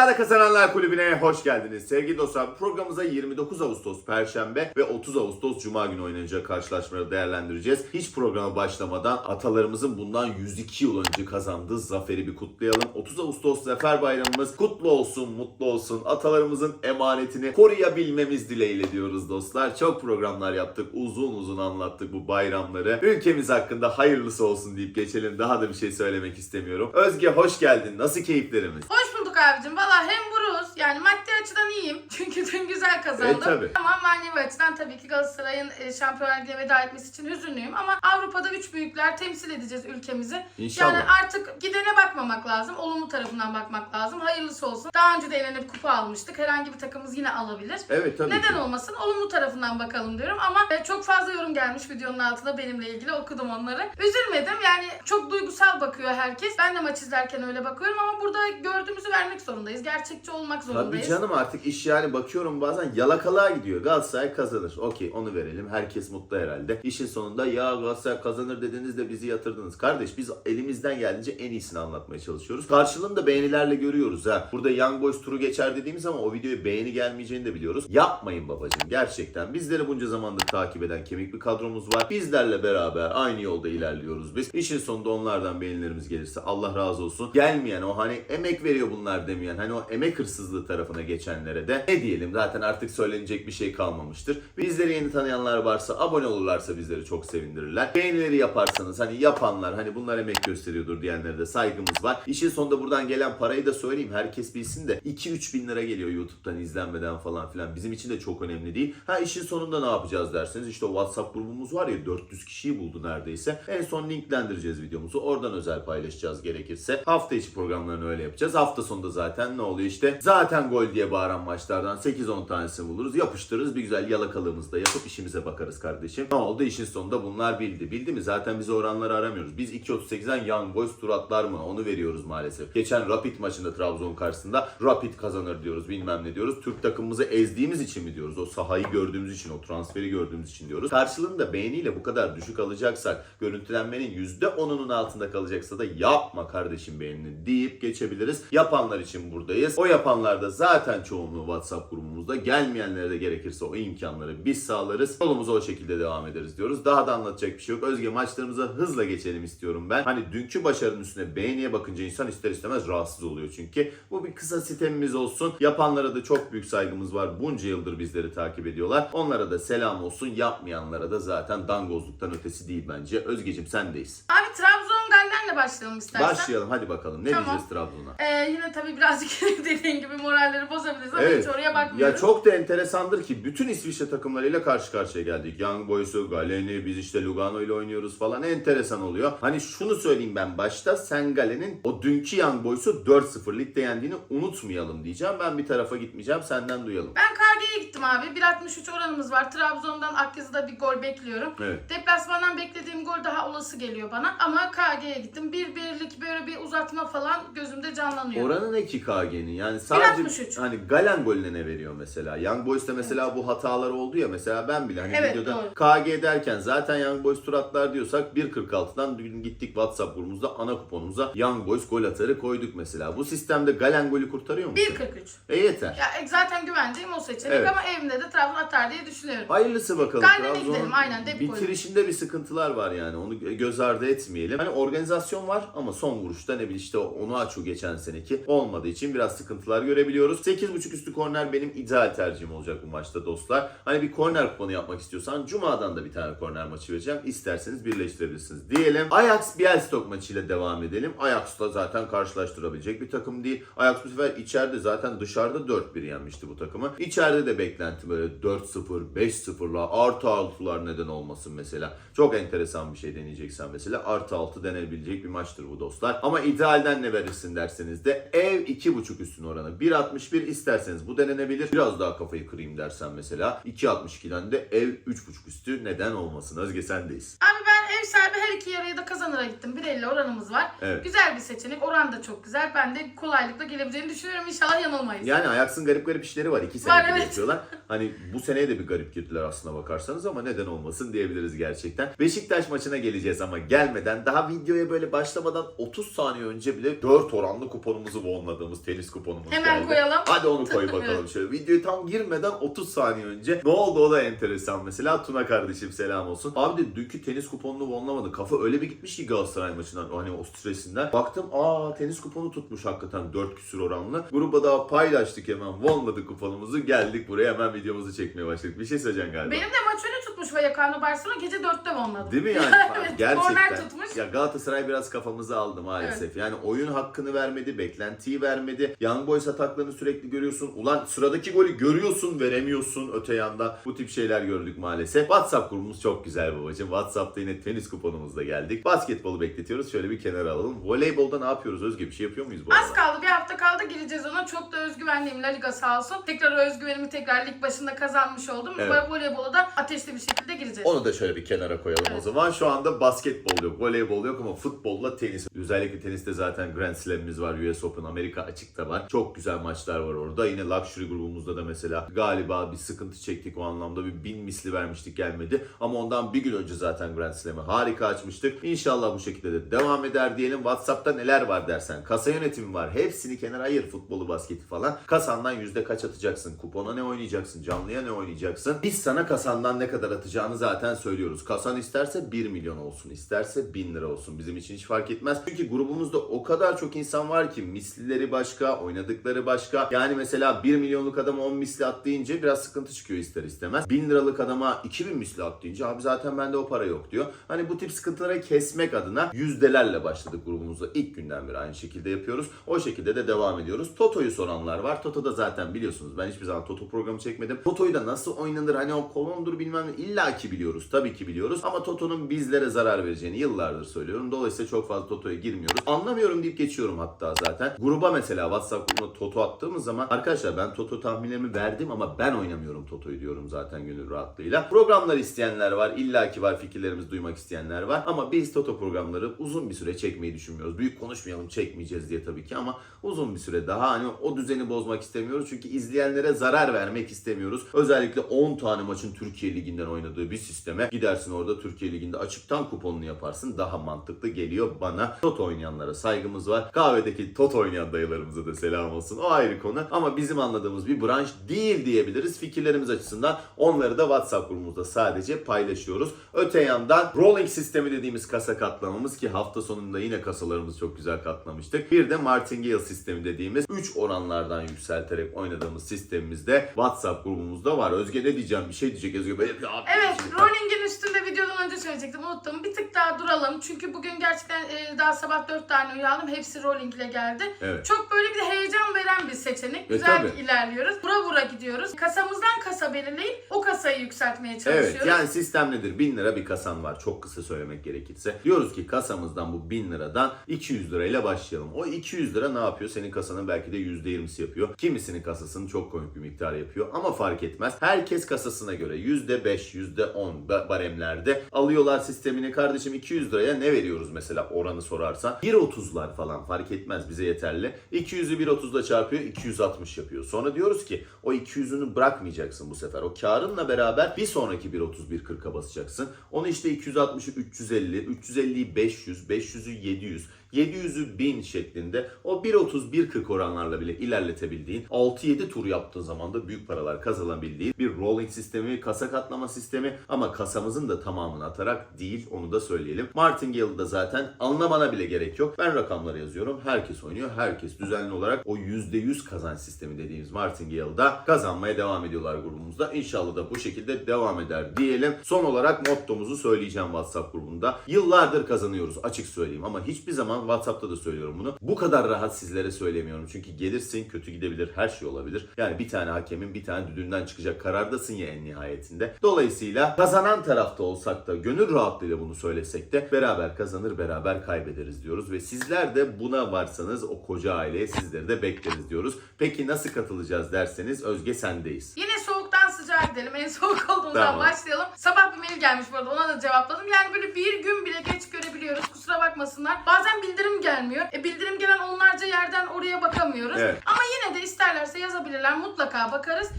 İddiada Kazananlar Kulübü'ne hoş geldiniz. Sevgili dostlar programımıza 29 Ağustos Perşembe ve 30 Ağustos Cuma günü oynanacak karşılaşmaları değerlendireceğiz. Hiç programa başlamadan atalarımızın bundan 102 yıl önce kazandığı zaferi bir kutlayalım. 30 Ağustos Zafer Bayramımız kutlu olsun, mutlu olsun. Atalarımızın emanetini koruyabilmemiz dileğiyle diyoruz dostlar. Çok programlar yaptık, uzun uzun anlattık bu bayramları. Ülkemiz hakkında hayırlısı olsun deyip geçelim. Daha da bir şey söylemek istemiyorum. Özge hoş geldin. Nasıl keyiflerimiz? Hoş bulduk abicim. Valla hem buruz yani maddi açıdan iyiyim. Çünkü dün güzel kazandım. E, tabii. Ama manevi açıdan tabii ki Galatasaray'ın e, Şampiyonlar Ligi'ne veda etmesi için hüzünlüyüm. Ama Avrupa'da üç büyükler temsil edeceğiz ülkemizi. İnşallah. Yani artık gidene bakmamak lazım. Olumlu tarafından bakmak lazım. Hayırlısı olsun. Daha önce de elenip kupa almıştık. Herhangi bir takımımız yine alabilir. Evet tabii Neden ki. olmasın? Olumlu tarafından bakalım diyorum ama e, çok fazla yorum gelmiş videonun altına benimle ilgili okudum onları. Üzülmedim yani çok duygusal bakıyor herkes. Ben de maç izlerken öyle bakıyorum ama burada gördüğümüzü vermek zorundayız. Gerçekçi olmak Tabii zorundayız. canım artık iş yani bakıyorum bazen yalakalığa gidiyor. Galatasaray kazanır. Okey onu verelim. Herkes mutlu herhalde. İşin sonunda ya Galatasaray kazanır dediniz de bizi yatırdınız. Kardeş biz elimizden geldiğince en iyisini anlatmaya çalışıyoruz. Karşılığını da beğenilerle görüyoruz ha. Burada Young Boys turu geçer dediğimiz ama o videoya beğeni gelmeyeceğini de biliyoruz. Yapmayın babacığım gerçekten. Bizleri bunca zamandır takip eden kemik bir kadromuz var. Bizlerle beraber aynı yolda ilerliyoruz biz. İşin sonunda onlardan beğenilerimiz gelirse Allah razı olsun. Gelmeyen o hani emek veriyor bunlar demeyen hani o emek hırsızlığı tarafına geçenlere de ne diyelim zaten artık söylenecek bir şey kalmamıştır. Bizleri yeni tanıyanlar varsa abone olurlarsa bizleri çok sevindirirler. Beğenileri yaparsanız hani yapanlar hani bunlar emek gösteriyordur diyenlere de saygımız var. İşin sonunda buradan gelen parayı da söyleyeyim herkes bilsin de 2-3 bin lira geliyor YouTube'dan izlenmeden falan filan. Bizim için de çok önemli değil. Ha işin sonunda ne yapacağız derseniz işte o WhatsApp grubumuz var ya 400 kişiyi buldu neredeyse. En son linklendireceğiz videomuzu. Oradan özel paylaşacağız gerekirse. Hafta içi programlarını öyle yapacağız. Hafta sonunda zaten ne oluyor işte. Zaten gol diye bağıran maçlardan 8-10 tanesini buluruz. Yapıştırırız. Bir güzel yalakalarımızı da yapıp işimize bakarız kardeşim. Ne oldu? İşin sonunda bunlar bildi. Bildi mi? Zaten biz oranları aramıyoruz. Biz 2.38'den Young Boys tur atlar mı? Onu veriyoruz maalesef. Geçen Rapid maçında Trabzon karşısında Rapid kazanır diyoruz. Bilmem ne diyoruz. Türk takımımızı ezdiğimiz için mi diyoruz? O sahayı gördüğümüz için, o transferi gördüğümüz için diyoruz. Karşılığında beğeniyle bu kadar düşük alacaksak, görüntülenmenin %10'unun altında kalacaksa da yapma kardeşim beğenini deyip geçebiliriz. Yapanlar için buradayız. O yapanlar da zaten çoğunluğu WhatsApp grubumuzda. Gelmeyenlere de gerekirse o imkanları biz sağlarız. Yolumuza o şekilde devam ederiz diyoruz. Daha da anlatacak bir şey yok. Özge maçlarımıza hızla geçelim istiyorum ben. Hani dünkü başarının üstüne beğeniye bakınca insan ister istemez rahatsız oluyor çünkü. Bu bir kısa sitemimiz olsun. Yapanlara da çok büyük saygımız var. Bunca yıldır bizleri takip ediyorlar. Onlara da selam olsun. Yapmayanlara da zaten dangozluktan ötesi değil bence. Özgeciğim sendeyiz. Abi Trabzon Galler'le başlayalım istersen. Başlayalım hadi bakalım. Ne Tamam. diyeceğiz Trabzon'a? Ee, yine tabii birazcık dediğin gibi moralleri bozabiliriz ama hiç oraya bakmıyoruz. Ya çok da enteresandır ki bütün İsviçre takımlarıyla karşı karşıya geldik. Young Boys'u, Galen'i, biz işte Lugano ile oynuyoruz falan. Enteresan oluyor. Hani şunu söyleyeyim ben başta. Sen Galen'in o dünkü Young Boys'u 4-0 ligde yendiğini unutmayalım diyeceğim. Ben bir tarafa gitmeyeceğim. Senden duyalım. Ben KG'ye gittim abi. 1.63 oranımız var. Trabzon'dan Akyazı'da bir gol bekliyorum. Evet. Deplasmandan beklediğim gol daha olası geliyor bana. Ama KG'ye gittim. Bir birlik böyle bir uzatma falan gözümde canlanıyor. Oranı ne ki KG'nin? Yani sadece 1.63. hani Galen golüne ne veriyor mesela? Young Boys'ta mesela bu hatalar oldu ya mesela ben bile hani Evet, videoda doğru. KG derken zaten Young Boys tur atlar diyorsak 1.46'dan dün gittik WhatsApp grubumuzda ana kuponumuza Young Boys gol atarı koyduk mesela. Bu sistemde Galen golü kurtarıyor mu? 1.43. E yeter. Ya e, zaten güvendiğim o seçenek Evet. ama evimde de Trabzon atar diye düşünüyorum. Hayırlısı bakalım. Galen'e Trabzon'un gidelim, aynen, dep Bitirişinde bir sıkıntılar var yani. Onu göz ardı etmeyelim. Hani organizasyon var ama son vuruşta ne bileyim işte onu açu geçen seneki olmadığı için biraz sıkıntılar görebiliyoruz. 8.5 üstü korner benim ideal tercihim olacak bu maçta dostlar. Hani bir korner kuponu yapmak istiyorsan Cuma'dan da bir tane korner maçı vereceğim. İsterseniz birleştirebilirsiniz diyelim. Ajax Bielefeld maçıyla devam edelim. Ajax'la zaten karşılaştırabilecek bir takım değil. Ajax bu sefer içeride zaten dışarıda 4-1 yenmişti bu takımı. İçeride de beklenti böyle 4-0, 5-0'la artı altılar neden olmasın mesela. Çok enteresan bir şey deneyeceksen mesela artı altı denebilecek bir maçtır bu dostlar. Ama idealden ne verirsin derseniz de ev 2.5 üstün oranı. 1.61 isterseniz bu denenebilir. Biraz daha kafayı kırayım dersen mesela 2.62'den de ev 3.5 üstü neden olmasın. Özge sendeyiz. Abi ben ev sahibi her iki yarıyı da kazanıra gittim. 1.50 oranımız var. Evet. Güzel bir seçenek. Oran da çok güzel. Ben de kolaylıkla gelebileceğini düşünüyorum. İnşallah yanılmayız. Yani Ajax'ın garip garip işleri var. İki Var, senedir evet. yapıyorlar. Hani bu seneye de bir garip girdiler aslına bakarsanız ama neden olmasın diyebiliriz gerçekten. Beşiktaş maçına geleceğiz ama gelmeden daha videoya böyle başlamadan 30 saniye önce bile 4 oranlı kuponumuzu wonladığımız tenis kuponumuz Hemen geldi. koyalım. Hadi onu koy bakalım şöyle. Videoyu tam girmeden 30 saniye önce ne oldu o da enteresan mesela. Tuna kardeşim selam olsun. Abi de dünkü tenis kuponunu wonlamadı. Kafa öyle bir gitmiş ki Galatasaray maçından hani o stresinden. Baktım aa tenis kuponu tutmuş hakikaten 4 küsür oranlı. Gruba daha paylaştık hemen wonladık kuponumuzu. Geldik buraya hemen videomuzu çekmeye başladık. Bir şey söyleyeceksin galiba. Benim de maç önü tutmuş Vallecano Barcelona gece 4'te onladı. Değil mi yani? Evet, Gerçekten. tutmuş. Ya Galatasaray biraz kafamızı aldı maalesef. Yani oyun hakkını vermedi, beklentiyi vermedi. Young Boys ataklarını sürekli görüyorsun. Ulan sıradaki golü görüyorsun, veremiyorsun öte yandan. Bu tip şeyler gördük maalesef. WhatsApp grubumuz çok güzel babacığım. WhatsApp'ta yine tenis kuponumuzla geldik. Basketbolu bekletiyoruz. Şöyle bir kenara alalım. Voleybolda ne yapıyoruz Özge? Bir şey yapıyor muyuz bu Az arada? kaldı bir hafta kaldı gireceğiz ona. Çok da özgüvenliyim La Liga sağ olsun. Tekrar özgüvenimi tekrar lig başında kazanmış oldum. Evet. Ve voleybola da ateşli bir şekilde gireceğiz. Onu da şöyle bir kenara koyalım o Evet. zaman. Şu anda basketbol yok, voleybol yok ama futbolla tenis. Özellikle teniste zaten Grand Slam'imiz var, US Open, Amerika açıkta var. Çok güzel maçlar var orada. Yine Luxury grubumuzda da mesela galiba bir sıkıntı çektik o anlamda. Bir bin misli vermiştik gelmedi. Ama ondan bir gün önce zaten Grand Slam'ı harika açmıştık. İnşallah bu şekilde de devam eder diyelim. WhatsApp'ta neler var dersen. Kasa yönetimi var. Hepsini kenara ayır. Futbolu, basketi falan. Kasandan yüzde kaç atacaksın? Kupona ne oynayacaksın? Canlıya ne oynayacaksın? Biz sana kasandan ne kadar atacağını zaten söylüyoruz. Kasan isterse 1 milyon olsun. isterse 1000 lira olsun. Bizim için hiç fark etmez. Çünkü grubumuzda o kadar çok insan var ki mislileri başka, oynadıkları başka. Yani mesela 1 milyonluk adama 10 misli at deyince biraz sıkıntı çıkıyor ister istemez. 1000 liralık adama 2000 misli at deyince abi zaten bende o para yok diyor. Hani bu tip sıkıntıları kesmek adına yüzdelerle başladık grubumuzda. ilk günden beri aynı şekilde yapıyoruz. O şekilde de devam ediyoruz. Toto'yu soranlar var. Toto'da zaten biliyorsunuz ben hiçbir zaman Toto programı çekmedim. Toto'yu da nasıl oynanır hani o kolondur bilmem ne illa ki biliyoruz. Tabii ki biliyoruz. Ama Toto'nun bizlere zarar vereceğini yıllardır söylüyorum. Dolayısıyla çok fazla Toto'ya girmiyoruz. Anlamıyorum deyip geçiyorum hatta zaten. Gruba mesela WhatsApp grubuna Toto attığımız zaman arkadaşlar ben Toto tahminlerimi verdim ama ben oynamıyorum Toto'yu diyorum zaten gönül rahatlığıyla. Programlar isteyenler var. illa ki var fikirlerimizi duymak isteyenler var. Ama biz Toto programları uzun bir süre çekmeyi düşünmüyoruz. Büyük konuşmayalım çekmeyeceğiz diye tabii ki ama uzun bir süre daha hani o düzeni bozmak istemiyoruz. Çünkü izleyenlere zarar vermek istemiyoruz. Özellikle 10 tane maçın Türkiye Ligi'nden oynadığı bir sisteme gidersin orada Türkiye Ligi'nde açıktan kuponunu yaparsın. Daha mantıklı geliyor bana. Toto oynayanlara saygımız var. Kahvedeki Toto oynayan dayılarımıza da selam olsun. O ayrı konu. Ama bizim anladığımız bir branş değil diyebiliriz. Fikirlerimiz açısından onları da WhatsApp grubumuzda sadece paylaşıyoruz. Öte yandan rolling sistemi dediğimiz kasa katlamamız ki hafta sonunda yine kasalarımızı çok güzel katlamıştık. Bir de Martingale sistemi dediğimiz 3 oranlardan yükselterek oynadığımız sistemimizde WhatsApp grubumuzda var. Özge ne diyeceğim? Bir şey diyecek Özge. Böyle bir Evet, rolling'in üstünde videodan önce söyleyecektim, unuttum. Bir tık daha duralım. Çünkü bugün gerçekten e, daha sabah 4 tane uyandım. Hepsi rolling ile geldi. Evet. Çok böyle bir heyecan veren bir seçenek. E, Güzel tabii. ilerliyoruz. Vura vura gidiyoruz. Kasamızdan kasa belirleyip o kasayı yükseltmeye çalışıyoruz. Evet yani sistem nedir? 1000 lira bir kasan var çok kısa söylemek gerekirse. Diyoruz ki kasamızdan bu 1000 liradan 200 lirayla başlayalım. O 200 lira ne yapıyor? Senin kasanın belki de %20'si yapıyor. Kimisinin kasasının çok komik bir miktar yapıyor ama fark etmez. Herkes kasasına göre %5, %10 ba- baremlerde alıyorlar sistemini. Kardeşim 200 liraya ne veriyoruz mesela oranı sorarsan? 1.30'lar falan fark etmez bize yeterli. 200'ü 1.30'da çarpıyor 260 yapıyor. Sonra diyoruz ki o 200'ünü bırakmayacaksın bu sefer. O karınla beraber bir sonraki 1.30 1.40'a basacaksın. Onu işte 260'ı 350, 350'yi 500, 500'ü 700, 700'ü 1000 şeklinde o 1.30 1.40 oranlarla bile ilerletebildiğin 6-7 tur yaptığın zaman da büyük paralar kazanabildiğin bir rolling sistemi, kasa katlama sistemi ama kasamızın da tamamını atarak değil onu da söyleyelim. Martingale'da zaten anlamana bile gerek yok. Ben rakamları yazıyorum. Herkes oynuyor. Herkes düzenli olarak o %100 kazanç sistemi dediğimiz Martingale'da kazanmaya devam ediyorlar grubumuzda. İnşallah da bu şekilde devam eder diyelim. Son olarak mottomuzu söyleyeceğim WhatsApp grubunda. Yıllardır kazanıyoruz açık söyleyeyim ama hiçbir zaman WhatsApp'ta da söylüyorum bunu. Bu kadar rahat sizlere söylemiyorum. Çünkü gelirsin kötü gidebilir her şey olabilir. Yani bir tane hakemin bir tane düdüğünden çıkacak karardasın ya en nihayetinde. Dolayısıyla kazanan tarafta olsak da gönül rahatlığıyla bunu söylesek de beraber kazanır beraber kaybederiz diyoruz. Ve sizler de buna varsanız o koca aileye sizleri de bekleriz diyoruz. Peki nasıl katılacağız derseniz Özge sendeyiz. Yine soğuktan sıcağa gidelim. En soğuk olduğumuzdan Tamam. başlayalım. Sabah bir mail gelmiş bu arada ona da cevapladım. Yani böyle bir gün bile geç görebiliyoruz. Kusura bakmasınlar. Bazen bildirim gelmiyor. E bildirim gelen onlarca yerden oraya bakamıyoruz. Evet. Ama yine de isterlerse yazabilirler. Mutlaka bakarız.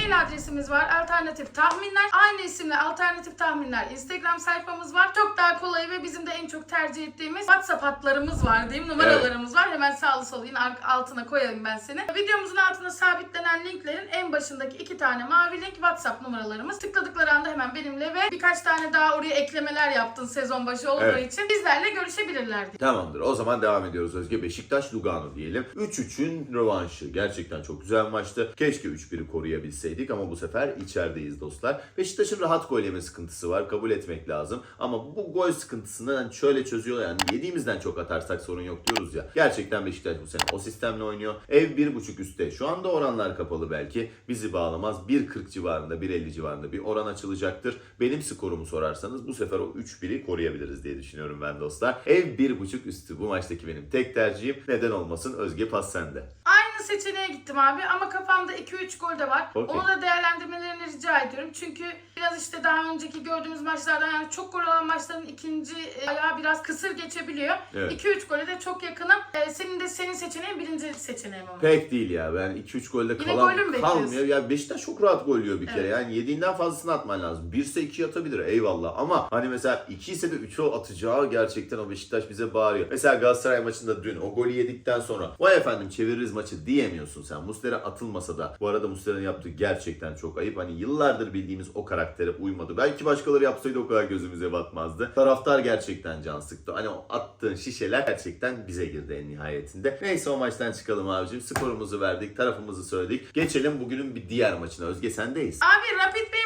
Mail adresimiz var. Alternatif tahminler. Aynı isimle alternatif tahminler Instagram sayfamız var. Çok daha kolay ve bizim de en çok tercih ettiğimiz WhatsApp hatlarımız var diyeyim. Numaralarımız var. Hemen sağlı solu yine altına koyarım ben seni. Videomuzun altına sabitlenen linklerin en başındaki iki tane mavi link WhatsApp numaralarımız. Tıkladıkları anda hemen benimle ve birkaç tane daha oraya eklemeler yaptın sezon başı olduğu Evet. için bizlerle görüşebilirler diye. Tamamdır. O zaman devam ediyoruz Özge. Beşiktaş Lugano diyelim. 3-3'ün rövanşı. Gerçekten çok güzel maçtı. Keşke 3-1'i koruyabilseydik ama bu sefer içerideyiz dostlar. Beşiktaş'ın rahat gol yeme sıkıntısı var. Kabul etmek lazım. Ama bu gol sıkıntısını hani şöyle çözüyor yani yediğimizden çok atarsak sorun yok diyoruz ya. Gerçekten Beşiktaş bu sene o sistemle oynuyor. Ev 1.5 üstte. Şu anda oranlar kapalı belki. Bizi bağlamaz. 1.40 civarında, 1.50 civarında bir oran açılacaktır. Benim skorumu sorarsanız bu sefer o 3-1'i koruyabiliriz diye düşünüyorum ben dostlar. Ev 1.5 üstü bu maçtaki benim tek tercihim. Neden olmasın Özge pas sende. Aynı seçeneğe gittim abi ama kafamda 2-3 gol de var. Okey. Onu da değerlendirmelerini rica ediyorum. Çünkü biraz işte daha önceki gördüğümüz maçlardan yani çok gol olan maçların ikinci e, ayağı biraz kısır geçebiliyor. Evet. 2-3 gole de çok yakınım. E, senin de senin seçeneğin birinci seçeneğim ama. Pek değil ya. Ben 2-3 golde kalan kalmıyor. Ya Beşiktaş çok rahat gol yiyor bir kere. Evet. Yani yediğinden fazlasını atman lazım. 1 ise 2 atabilir eyvallah. Ama hani mesela 2 ise de 3'ü atacağı gerçekten o Beşiktaş bize bağırıyor. Mesela Galatasaray maçında dün o golü yedikten sonra vay efendim çeviririz maçı diyemiyorsun sen. Muslera atılmasa da bu arada Muslera'nın yaptığı gerçekten çok ayıp. Hani yıllardır bildiğimiz o karaktere uymadı. Belki başkaları yapsaydı o kadar gözümüze batmazdı. Taraftar gerçekten can sıktı. Hani o attığın şişeler gerçekten bize girdi en nihayetinde. Neyse o maçtan çıkalım abicim. Skorumuzu verdik, tarafımızı söyledik. Geçelim bugünün bir diğer maçına. Özge sendeyiz. Abi Rapid Bey'in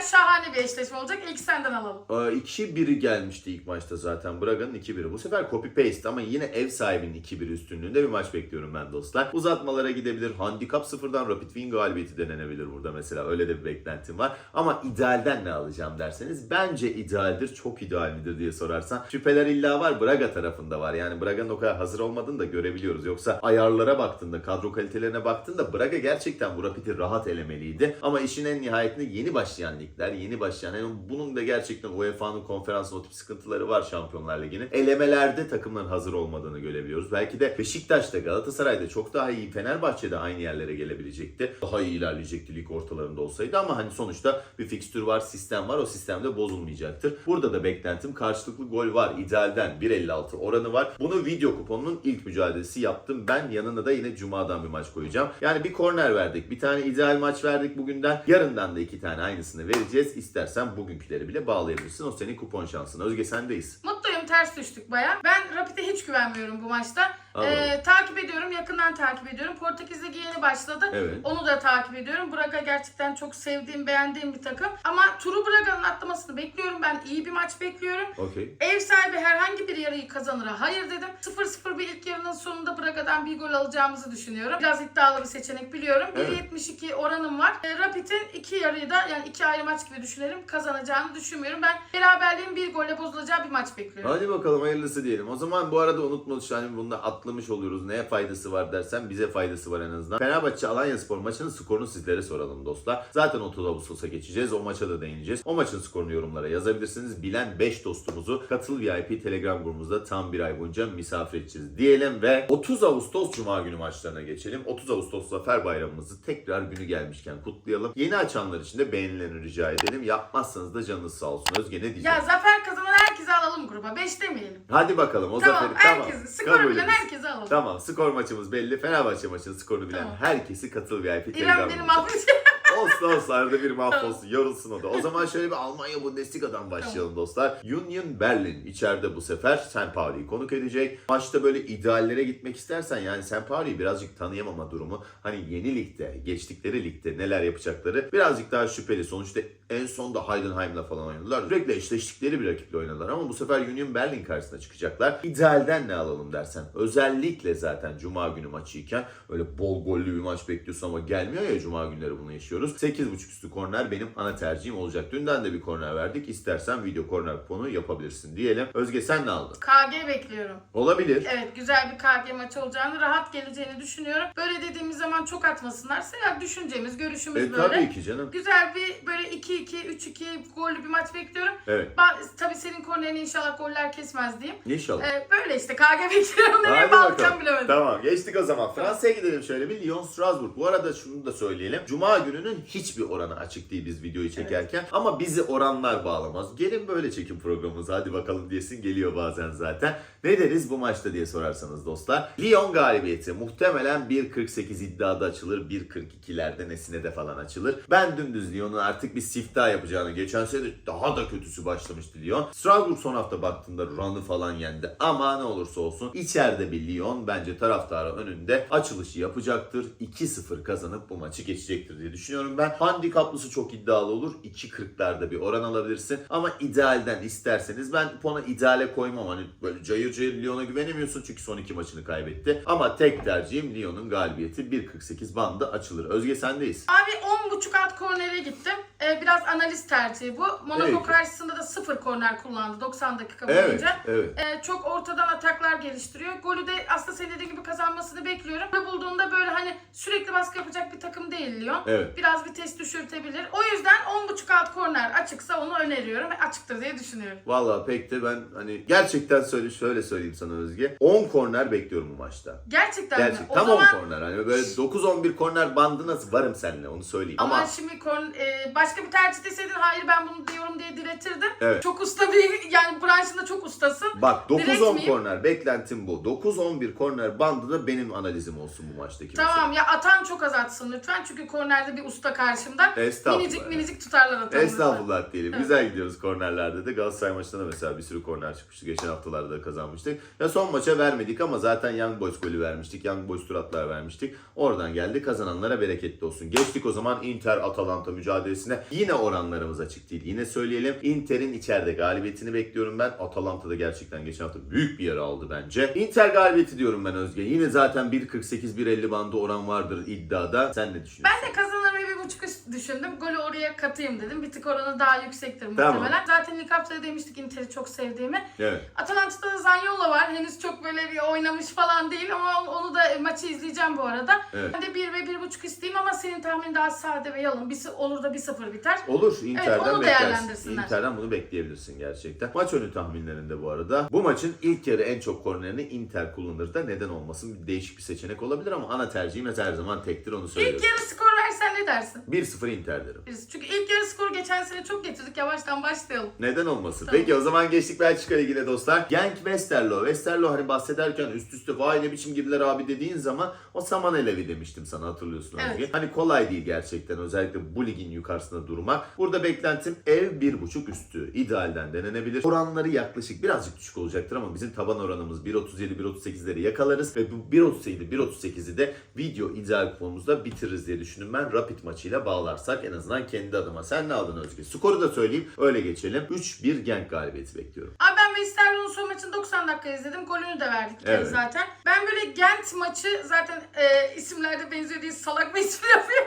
Braga şahane bir eşleşme olacak. İlk senden alalım. Ee, 2-1'i gelmişti ilk maçta zaten. Braga'nın 2-1'i. Bu sefer copy paste ama yine ev sahibinin 2-1 üstünlüğünde bir maç bekliyorum ben dostlar. Uzatmalara gidebilir. Handikap sıfırdan Rapid Win galibiyeti denenebilir burada mesela. Öyle de bir beklentim var. Ama idealden ne alacağım derseniz bence idealdir. Çok ideal midir diye sorarsan. Şüpheler illa var. Braga tarafında var. Yani Braga'nın o kadar hazır olmadığını da görebiliyoruz. Yoksa ayarlara baktığında, kadro kalitelerine baktığında Braga gerçekten bu Rapid'i rahat elemeliydi. Ama işin en nihayetinde yeni başlayan ligler, yeni başlayan yani bunun da gerçekten UEFA'nın konferans o tip sıkıntıları var Şampiyonlar Ligi'nin. Elemelerde takımların hazır olmadığını görebiliyoruz. Belki de Beşiktaş'ta, Galatasaray'da çok daha iyi, Fenerbahçe'de aynı yerlere gelebilecekti. Daha iyi ilerleyecekti lig ortalarında olsaydı ama hani sonuçta bir fikstür var, sistem var. O sistemde bozulmayacaktır. Burada da beklentim karşılıklı gol var. İdealden 1.56 oranı var. Bunu video kuponunun ilk mücadelesi yaptım. Ben yanına da yine Cuma'dan bir maç koyacağım. Yani bir korner verdik. Bir tane ideal maç verdik bugünden. Yarından da iki tane aynısını vereceğiz. İstersen bugünküleri bile bağlayabilirsin. O senin kupon şansın. Özge sendeyiz. Mutluyum ters düştük baya. Ben Rapid'e hiç güvenmiyorum bu maçta. Anladım. Ee, takip ediyorum, yakından takip ediyorum. Portekiz Ligi yeni başladı. Evet. Onu da takip ediyorum. Braga gerçekten çok sevdiğim, beğendiğim bir takım. Ama turu Braga'nın atlamasını bekliyorum. Ben iyi bir maç bekliyorum. Okey. Ev sahibi herhangi bir yarıyı kazanır. Hayır dedim. 0-0 bir ilk yarının sonunda Braga'dan bir gol alacağımızı düşünüyorum. Biraz iddialı bir seçenek biliyorum. Evet. 1.72 oranım var. E, Rapid'in iki yarıyı da yani iki ayrı maç gibi düşünelim. Kazanacağını düşünmüyorum. Ben beraberliğin bir golle bozulacağı bir maç bekliyorum. Hadi bakalım hayırlısı diyelim. O zaman bu arada unutma hani bunda atlamış oluyoruz. Neye faydası var dersen bize faydası var en azından. Fenerbahçe Alanya Spor maçının skorunu sizlere soralım dostlar. Zaten 30 Ağustos'a geçeceğiz. O maça da değineceğiz. O maçın skorunu yorumlara yazabilirsiniz. Bilen 5 dostumuzu Katıl VIP Telegram grubumuzda tam bir ay boyunca misafir edeceğiz diyelim ve 30 Ağustos Cuma günü maçlarına geçelim. 30 Ağustos Zafer Bayramımızı tekrar günü gelmişken kutlayalım. Yeni açanlar için de beğenilerini rica edelim. Yapmazsanız da canınız sağ olsun. Özge ne diyeceksin? Ya zafer kazanan herkese alalım gruba. 5 demeyelim. Hadi bakalım o Tamam, zaferi tamam. herkesi, skoru Kabul bilen ederiz. herkese alalım. Tamam skor maçımız belli. Fenerbahçe maçının skorunu bilen Tamam. herkesi katıl VIP İrem Telegram beni grubuna. Olsun olsun arada bir mahvolsun yorulsun o da. O zaman şöyle bir Almanya Bundesliga'dan başlayalım dostlar. Union Berlin içeride bu sefer St. Pauli'yi konuk edecek. Maçta böyle ideallere gitmek istersen yani St. Pauli'yi birazcık tanıyamama durumu. Hani yeni ligde, geçtikleri ligde neler yapacakları birazcık daha şüpheli. Sonuçta en son da Heidenheim'la falan oynadılar. Sürekli eşleştikleri bir rakiple oynadılar ama bu sefer Union Berlin karşısına çıkacaklar. İdealden ne alalım dersen. Özellikle zaten Cuma günü maçıyken öyle bol gollü bir maç bekliyorsun ama gelmiyor ya Cuma günleri bunu yaşıyoruz. 8.5 üstü korner benim ana tercihim olacak. Dünden de bir korner verdik. İstersen video korner kuponu yapabilirsin diyelim. Özge sen ne aldın? KG bekliyorum. Olabilir. Evet güzel bir KG maçı olacağını, rahat geleceğini düşünüyorum. Böyle dediğimiz zaman çok atmasınlarsa ya düşüncemiz, görüşümüz E, böyle. tabii ki canım. Güzel bir böyle 2-2, 3-2 gollü bir maç bekliyorum. Evet. Ba- tabii senin kornerini inşallah goller kesmez diyeyim. İnşallah. Ee, böyle işte KG bekliyorum. Nereye bağlayacağım bilemedim. Tamam geçtik o zaman. Fransa'ya gidelim şöyle bir Lyon Strasbourg. Bu arada şunu da söyleyelim. Cuma gününün hiçbir orana açık değil biz videoyu çekerken. Ama bizi oranlar bağlamaz. Gelin böyle çekin programımızı hadi bakalım diyesin geliyor bazen zaten. Ne deriz bu maçta diye sorarsanız dostlar. Lyon galibiyeti muhtemelen 1.48 iddiada açılır. 1.42'lerde nesine de falan açılır. Ben dümdüz Lyon'un artık bir siftah yapacağını geçen sene daha da kötüsü başlamıştı Lyon. Strasbourg son hafta baktığımda run'ı falan yendi. Ama ne olursa olsun içeride bir Lyon bence taraftarı önünde açılışı yapacaktır. 2-0 kazanıp bu maçı geçecektir diye düşünüyorum ben. Handikaplısı çok iddialı olur. 2.40'larda bir oran alabilirsin. Ama idealden isterseniz ben pona ideale koymam. Hani böyle cayır cayır Lyon'a güvenemiyorsun çünkü son iki maçını kaybetti. Ama tek tercihim Lyon'un galibiyeti 1.48 bandı açılır. Özge sendeyiz. Abi 10.5 at kornere gittim. Ee, biraz analiz tercihi bu. Monaco Evet. karşısında da 0 korner kullandı 90 dakika Evet, boyunca. evet. Ee, çok ortadan ataklar geliştiriyor. Golü de aslında senin dediğin gibi kazanmasını bekliyorum. Golü bulduğunda böyle hani sürekli baskı yapacak bir takım değil Lyon. Evet. Biraz vites düşürtebilir. O yüzden 10.5 alt korner açıksa onu öneriyorum. ve Açıktır diye düşünüyorum. Vallahi pek de ben hani gerçekten söyle şöyle söyleyeyim sana Özge. 10 korner bekliyorum bu maçta. Gerçekten mi? Gerçek. O Tam zaman 10 korner. Hani böyle 9-11 korner bandına varım seninle onu söyleyeyim. ama, Ama, şimdi korn- e, başka bir tercih deseydin hayır ben bunu diyorum diye diretirdim. Evet. Çok usta bir yani branşında çok ustasın. bak Direkt 9-10 miyim? korner beklentim bu. 9-11 korner bandı da benim analizim olsun bu maçtaki. Tamam ya atan çok az atsın lütfen çünüm kornerde bir usta karşımda. Estağfurullah. Minicik minicik tutarlar atanı. Estağfurullah diyelim. Güzel gidiyoruz kornerlerde de. Galatasaray maçında da mesela bir sürü korner çıkmıştı. Geçen haftalarda da kazanmıştık. Ya son maça vermedik ama zaten Young Boys golü vermiştik. Young Boys turatlar vermiştik. Oradan geldi. Kazananlara bereketli olsun. Geçtik o zaman Inter Atalanta mücadelesine. Yine oranlarımız açık değil. Yine söyleyelim. Inter'in içeride galibiyetini bekliyorum ben. Atalanta da gerçekten geçen hafta büyük bir yara aldı bence. Inter galibiyeti diyorum ben Özge. Yine zaten 1.48-1.50 bandı oran vardır iddiada. Sen ne düşünüyorsun? Ben de kazanır ve bir buçuk üst düşündüm. Golü oraya katayım dedim. Bir tık oranı daha yüksektir Tamam. muhtemelen. Zaten ilk haftada demiştik Inter'i çok sevdiğimi. Evet. Atalanta'da da Zaniolo var. Henüz çok böyle bir oynamış falan değil ama onu da maçı izleyeceğim bu arada. Evet. Ben de 1 ve 1.5 isteyeyim ama senin tahmin daha sade ve yalın. Bir, olur da 1-0 biter. Olur Inter'den onu beklersin. değerlendirsinler. Inter'den bunu bekleyebilirsin gerçekten. Maç önü tahminlerinde bu arada. Bu maçın ilk yarı en çok kornerini Inter kullanır da neden olmasın değişik bir seçenek olabilir ama ana tercihimiz her zaman tektir onu söylüyorum. İlk yarı skor versen ne dersin? 1-0 Inter derim. Biz- Çünkü ilk yarı skor geçen sene çok getirdik. Yavaştan başlayalım. Neden olmasın? Tamam. Peki o zaman geçtik Belçika Ligi'ne dostlar. Genk Westerlo. Westerlo hani bahsederken üst üste vay ne biçim girdiler abi dediğin zaman o saman elevi demiştim sana hatırlıyorsun Evet. Özge. Hani kolay değil gerçekten özellikle bu ligin yukarısında durmak. Burada beklentim ev 1.5 üstü. İdealden denenebilir. Oranları yaklaşık birazcık düşük olacaktır ama bizim taban oranımız 1.37-1.38'leri yakalarız ve bu 1.37-1.38'i de video ideal kuponumuzda bitiririz diye düşündüm ben. Rapid maçıyla bağlarsak en azından kendi adıma. Sen ne aldın Özge? Skoru da söyleyeyim öyle geçelim. 3-1 Genk galibiyeti bekliyorum. Abi ben Westerlo'nun son maçını 90 dakika izledim. Golünü de verdik Evet. zaten. Ben böyle Gent maçı zaten e, isimlerde benziyor diye salak bir isim yapıyor.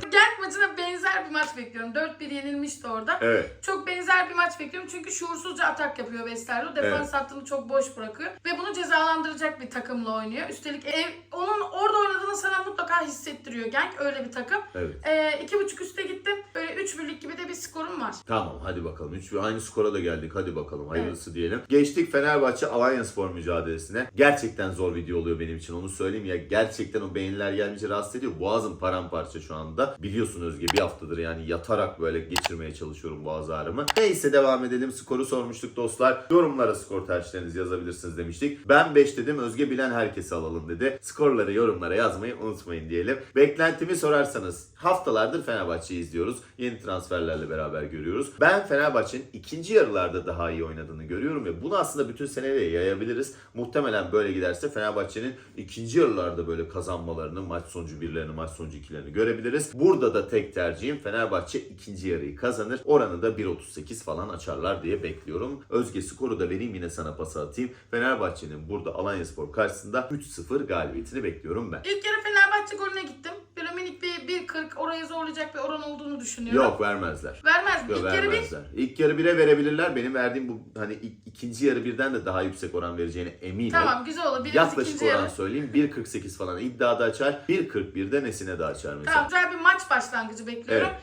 Gent maçına benzer bir maç bekliyorum. 4-1 yenilmişti orada. Evet. Çok benzer bir maç bekliyorum çünkü şuursuzca atak yapıyor Westerlo. Defans hattını çok boş bırakıyor. Ve bunu cezalandıracak bir takımla oynuyor. Üstelik ev, onun orada oynadığını sana mutlaka hissettiriyor Genk. Öyle bir takım. Evet. E, iki buçuk üste gittim. Böyle 3 birlik gibi de bir skorum var. Tamam hadi bakalım. Üç, aynı skora da geldik. Hadi bakalım. Hayırlısı diyelim. Geçtik Fenerbahçe Alanya Spor mücadelesine. Gerçekten zor video oluyor benim için. Onu söyleyeyim ya. Gerçekten o beğeniler gelmeyince rahatsız ediyor. Boğazım paramparça şu anda. Biliyorsun Özge bir haftadır yani yatarak böyle geçirmeye çalışıyorum boğaz ağrımı. Neyse devam edelim. Skoru sormuştuk dostlar. Yorumlara skor tercihlerinizi yazabilirsiniz demiştik. Ben 5 dedim. Özge bilen herkesi alalım dedi. Skorları yorumlara yazmayı unutmayın diyelim. Beklentimi sorarsanız haftalardır Fenerbahçe'yi izliyoruz. Yeni transferlerle beraber görüyoruz. Ben Fenerbahçe'nin ikinci yarılarda daha iyi oynadığını görüyorum ve bunu aslında bütün seneye yayabiliriz. Muhtemelen böyle giderse Fenerbahçe'nin ikinci yarılarda böyle kazanmalarını, maç sonucu birlerini, maç sonucu ikilerini görebiliriz. Burada da tek tercihim Fenerbahçe ikinci yarıyı kazanır. Oranı da 1.38 falan açarlar diye bekliyorum. Özge skoru da vereyim yine sana pas atayım. Fenerbahçe'nin burada Alanyaspor karşısında 3-0 galibiyetini bekliyorum ben. İlk yarı Fenerbahçe golüne gittim. Böyle minik bir 1.40 orayı zorlayacak bir oran olduğunu düşünüyorum. Yok vermezler. Vermez mi? Yok İlk yarı bir vermezler. İlk yarı bire verebilirler. Benim verdiğim bu hani ik- ikinci yarı birden de daha yüksek oran vereceğine eminim. Tamam güzel olur. Birimiz Yaklaşık ikinci oran yarı. söyleyeyim. 1.48 falan iddiada açar. 1.41'de nesine de açar mesela. Tamam güzel bir maç başlangıcı bekliyorum. Evet.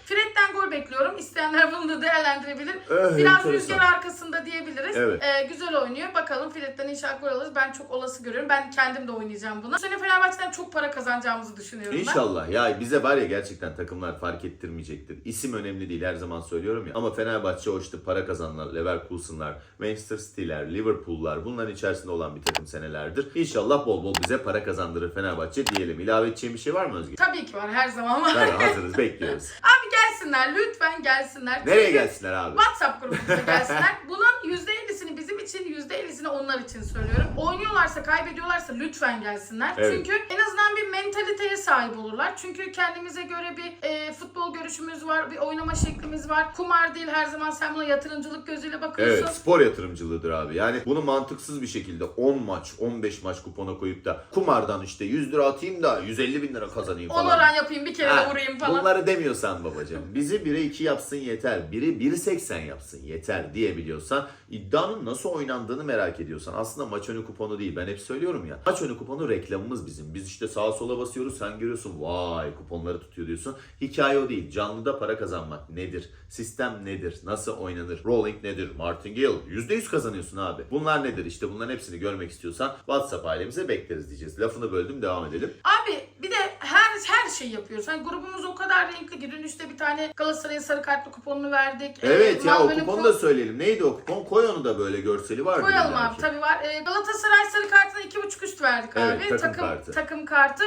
Fred'den gol bekliyorum. İsteyenler bunu da değerlendirebilir. Eh, Biraz enteresan. rüzgar arkasında diyebiliriz. Evet. Ee, güzel oynuyor. Bakalım Fred'den inşallah gol alırız. Ben çok olası görüyorum. Ben kendim de oynayacağım bunu. Bu sene Fenerbahçe'den çok para kazanacağımızı düşünüyorum ben. İnşallah. Ya bize var ya gerçekten takımlar fark ettirmeyecektir. İsim önemli değil her zaman söylüyorum ya. Ama Fenerbahçe o işte para kazanlar, Leverkusen'lar, Manchester City'ler, Liverpool'lar bunların içerisinde olan bir takım senelerdir. İnşallah bol bol bize para kazandırır Fenerbahçe diyelim. İlave edeceğim bir şey var mı Özge? Tabii ki var her zaman var. Tabii hazırız bekliyoruz. Abi gelsinler lütfen gelsinler. Nereye Çünkü gelsinler abi? WhatsApp grubumuza gelsinler. Bunun %50'sini bizim için, %50'sini onlar için söylüyorum. Oynuyorlarsa, kaybediyorlarsa lütfen gelsinler. Evet. Çünkü en azından bir mentaliteye sahip olurlar. Çünkü kendimize göre bir e, futbol görüşümüz var, bir oynama şeklimiz var. Kumar değil her zaman sen buna yatırımcılık gözüyle bakıyorsun. Evet spor yatırımcılığıdır abi. Yani bunu mantıksız bir şekilde 10 maç 15 maç kupona koyup da kumardan işte 100 lira atayım da 150 bin lira kazanayım 10 falan. oran yapayım bir kere Ha, vurayım falan. Bunları demiyorsan babacığım. Bizi 1'e 2 yapsın yeter. Biri 1.80 yapsın yeter diyebiliyorsan iddianın nasıl oynandığını merak ediyorsan aslında maç önü kuponu değil. Ben hep söylüyorum ya. Maç önü kuponu reklamımız bizim. Biz işte sağa sola basıyoruz sen görüyorsun vay kuponları tutuyor diyorsun. Hikaye o değil. Canlıda para kazanmak nedir? Sistem nedir? Nasıl oynanır? Rolling nedir? Martingale %100 kazanıyorsun abi. Bunlar nedir? İşte bunların hepsini görmek istiyorsan WhatsApp ailemize bekleriz diyeceğiz. Lafını böldüm devam edelim. Abi bir de her her şeyi yapıyoruz. Hani grubumuz o kadar renkli dün işte bir tane Galatasaray'ın sarı kartlı kuponunu verdik. Evet Ee, ya o kuponu ku- da söyleyelim. Neydi o kupon? Koy onu da böyle görseli var. Koyalım abi tabii var. Ee, Galatasaray sarı kartına iki buçuk üst verdik Evet, abi. takım takım kartı. takım kartı.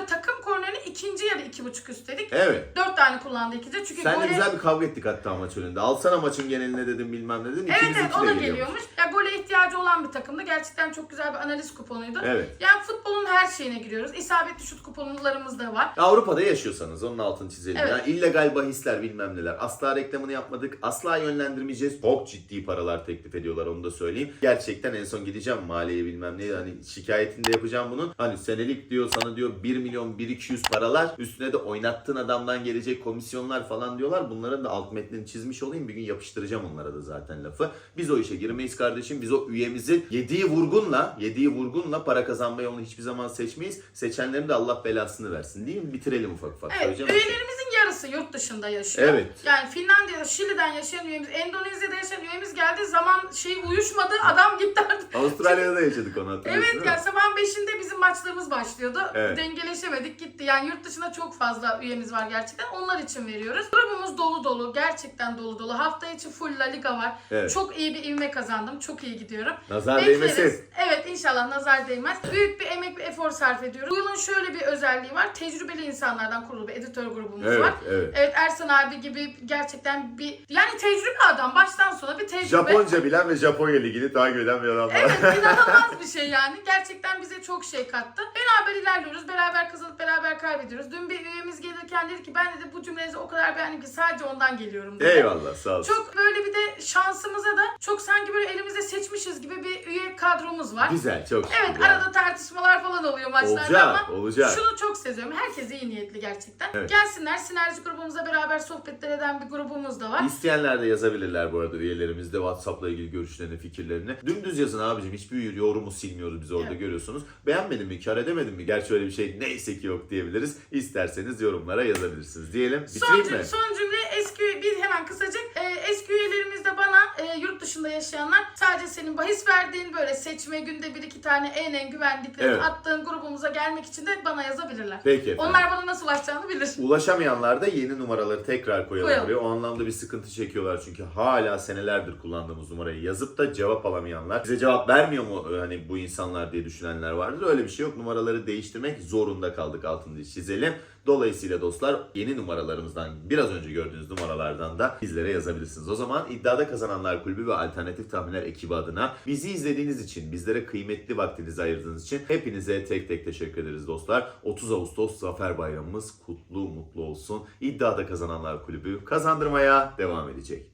De takım kornerini ikinci yarı iki buçuk üst dedik. Evet. Dört tane kullandı ikinci. Çünkü Sen de gole... güzel bir kavga ettik hatta maç önünde. Alsana maçın geneline dedim bilmem ne. Evet İkimiz evet iki o da geliyormuş. geliyormuş. Ya gole ihtiyacı olan bir takımdı. Gerçekten çok güzel bir analiz kuponuydu. Evet. Yani futbolun her şeyine giriyoruz. İsabetli şut kuponlarımız da var. Avrupa'da yaşıyorsanız onun altını çizelim. Evet. Yani illegal bahisler bilmem neler. Asla reklamını yapmadık. Asla yönlendirmeyeceğiz. Çok ciddi paralar teklif ediyorlar onu da söyleyeyim. Gerçekten en son gideceğim maliye bilmem ne. Hani şikayetini de yapacağım bunun. Hani senelik diyor sana diyor 1 milyon 1 200 paralar. Üstüne de oynattığın adamdan gelecek komisyonlar falan diyorlar. Bunların da alt metnini çizmiş olayım. Bir gün yapıştıracağım onlara da zaten lafı. Biz o işe girmeyiz kardeşim. Biz o üyemizin yediği vurgunla, yediği vurgunla para kazanma yolunu hiçbir zaman seçmeyiz. Seçenlerin de Allah belasını versin değil mi? Bitirelim ufak ufak. Evet, üyelerimizin yarısı yurt dışında yaşıyor. Evet. Yani Finlandiya'da, Şili'den yaşayan üyemiz, Endonezya'da yaşayan üyemiz geldi. Zaman şey uyuşmadı, adam gitti artık. Avustralya'da yaşadık onu hatırlıyorsun Evet değil ya mi? sabahın 5'inde bizim maçlarımız başlıyordu. Evet. Dengeleşemedik gitti. Yani yurt dışında çok fazla üyemiz var gerçekten. Onlar için veriyoruz. Grubumuz dolu dolu. Gerçekten dolu dolu. Hafta içi full La Liga var. Evet. Çok iyi bir ivme kazandım. Çok iyi gidiyorum. Nazar Bekleriz. değmesin. Evet inşallah nazar değmez. Büyük bir emek ve efor sarf ediyoruz. Bu yılın şöyle bir özelliği var. Tecrübeli insanlardan kurulu bir editör grubumuz Evet, var. evet. Evet Ersan abi gibi gerçekten bir yani tecrübe adam baştan sona bir tecrübe. Japonca bilen ve Japonya ligini takip eden bir adam var. Evet inanılmaz bir şey yani. Gerçekten bize çok şey kattı. Beraber ilerliyoruz. Beraber beraber kaybediyoruz. Dün bir üyemiz gelirken dedi ki ben dedi bu cümlenizi o kadar beğendim ki sadece ondan geliyorum dedi. Eyvallah sağ olsun. Çok böyle bir de şansımıza da çok sanki böyle elimizde seçmişiz gibi bir üye kadromuz var. Güzel çok şükür. Evet arada tartışmalar falan oluyor maçlarda Olacak, ama olacak. şunu çok seviyorum. Herkes iyi niyetli gerçekten. Evet. Gelsinler sinerji grubumuzla beraber sohbetler eden bir grubumuz da var. İsteyenler de yazabilirler bu arada üyelerimiz de WhatsApp'la ilgili görüşlerini, fikirlerini. Dümdüz yazın abicim. Hiçbir yorumu silmiyoruz biz orada Evet. görüyorsunuz. Beğenmedin mi, kar edemedin mi? Gerçi öyle bir şey neyse ki yok diyebiliriz. İsterseniz yorumlara yazabilirsiniz. Diyelim. Son, Bitireyim cümle, mi? son cümle eski bir hemen kısacık. Ee, eski üyelerimiz de bana e, yurt dışında yaşayanlar sadece senin bahis verdiğin böyle seçme günde bir iki tane en en güvendiklerini Evet. attığın grubumuza gelmek için de bana yazabilirler. Peki efendim. Onlar bana nasıl ulaşacağını bilir. Ulaşamayanlar da yeni numaraları tekrar koyalım Koyalım. buraya. O anlamda bir sıkıntı çekiyorlar çünkü hala senelerdir kullandığımız numarayı yazıp da cevap alamayanlar. Bize cevap vermiyor mu e, hani bu insanlar diye düşünenler vardır. Öyle bir şey yok. Numaraları değiştirmek zorunda kaldık altını çizelim. Dolayısıyla dostlar yeni numaralarımızdan biraz önce gördüğünüz numaralardan da bizlere yazabilirsiniz. O zaman iddiada kazananlar kulübü ve alternatif tahminler ekibi adına bizi izlediğiniz için, bizlere kıymetli vaktinizi ayırdığınız için hepinize tek tek teşekkür ederiz dostlar. 30 Ağustos Zafer Bayramımız kutlu mutlu olsun. İddiada kazananlar kulübü kazandırmaya devam edecek.